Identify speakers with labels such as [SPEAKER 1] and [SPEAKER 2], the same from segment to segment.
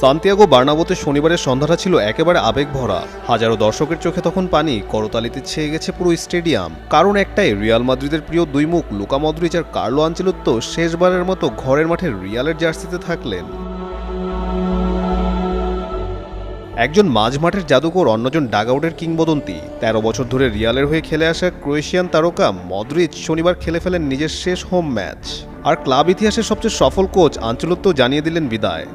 [SPEAKER 1] Santiago বার্নাবোতে শনিবারের সন্ধ্যাটা ছিল একেবারে আবেগ ভরা হাজারো দর্শকের চোখে তখন পানি, করতালিতে ছেয়ে গেছে পুরো স্টেডিয়াম। কারণ একটাই, রিয়াল মাদ্রিদের প্রিয় দুই মুখ, লুকা মদ্রিচ আর কার্লো আঞ্চলত্ব শেষবারের মতো ঘরের মাঠে রিয়ালের জার্সিতে থাকলেন। একজন মাঝমাঠের জাদুকর, অন্যজন ডাগআউটের কিংবদন্তি। তেরো বছর ধরে রিয়ালের হয়ে খেলে আসা ক্রোয়েশিয়ান তারকা মদ্রিচ শনিবার খেলে ফেলেন নিজের শেষ হোম ম্যাচ। আর ক্লাব ইতিহাসের সবচেয়ে সফল কোচ আঞ্চলত্ব জানিয়ে দিলেন বিদায়।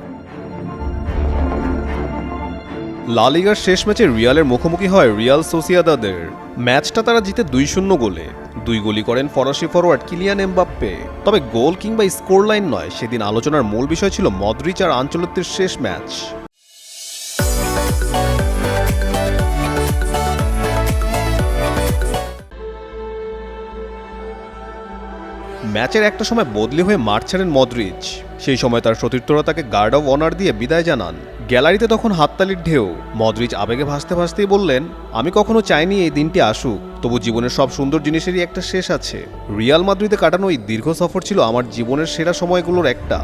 [SPEAKER 1] লা লিগার শেষ ম্যাচে রিয়ালের মুখোমুখি হয় রিয়াল সোসিয়াদাদের। ম্যাচটা তারা জিতে দুই শূন্য গোলে। দুই গোলই করেন ফরাসি ফরোয়ার্ড কিলিয়ান এমবাপ্পে। তবে গোল কিংবা স্কোর লাইন নয়, সেদিন আলোচনার মূল বিষয় ছিল মদ্রিচ আর আঞ্চলত্বের শেষ ম্যাচ। ম্যাচের একটা সময় বদলি হয়ে মাঠ ছাড়েন মদ্রিচ। সেই সময় তার সতীর্থরা তাকে গার্ড অব অনার দিয়ে বিদায় জানান। গ্যালারিতে তখন হাততালির ঢেউ। মদ্রিচ আবেগে ভাসতে ভাসতেই বললেন, আমি কখনো চাইনি এই দিনটি আসুক, তবু জীবনের সব সুন্দর জিনিসেরই একটা শেষ আছে। রিয়াল মাদ্রিদে কাটানো এই দীর্ঘ সফর ছিল আমার জীবনের সেরা সময়গুলোর একটা।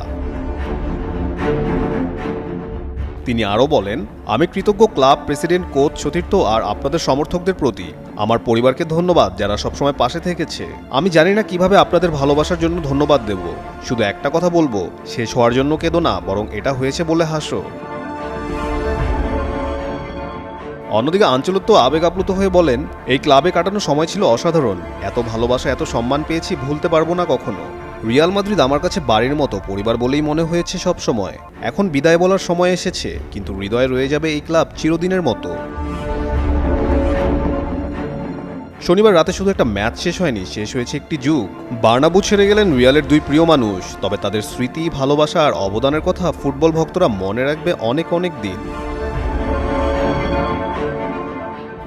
[SPEAKER 1] তিনি আরও বলেন, আমি কৃতজ্ঞ ক্লাব প্রেসিডেন্ট, কোচ, সতীর্থ আর আপনাদের সমর্থকদের প্রতি। আমার পরিবারকে ধন্যবাদ যারা সবসময় পাশে থেকেছে। আমি জানি না কীভাবে আপনাদের ভালোবাসার জন্য ধন্যবাদ দেব। শুধু একটা কথা বলব, শেষ হওয়ার জন্য কেঁদো না, বরং এটা হয়েছে বলে হাসো। অন্যদিকে আঞ্চলত্ব আবেগ আপ্লুত হয়ে বলেন, এই ক্লাবে কাটানো সময় ছিল অসাধারণ। এত ভালোবাসা, এত সম্মান পেয়েছি, ভুলতে পারব না কখনো। রিয়াল মাদ্রিদ আমার কাছে বাড়ির মতো, পরিবার বলেই মনে হয়েছে সব সময়। এখন বিদায় বলার সময় এসেছে, কিন্তু হৃদয়ে রয়ে যাবে এই ক্লাব চিরদিনের মতো। শনিবার রাতে শুধু একটা ম্যাচ শেষ হয়নি, শেষ হয়েছে একটি যুগ। বার্নাবু ছেড়ে গেলেন রিয়ালের দুই প্রিয় মানুষ, তবে তাদের স্মৃতি, ভালোবাসা আর অবদানের কথা ফুটবল ভক্তরা মনে রাখবে অনেক অনেক দিন।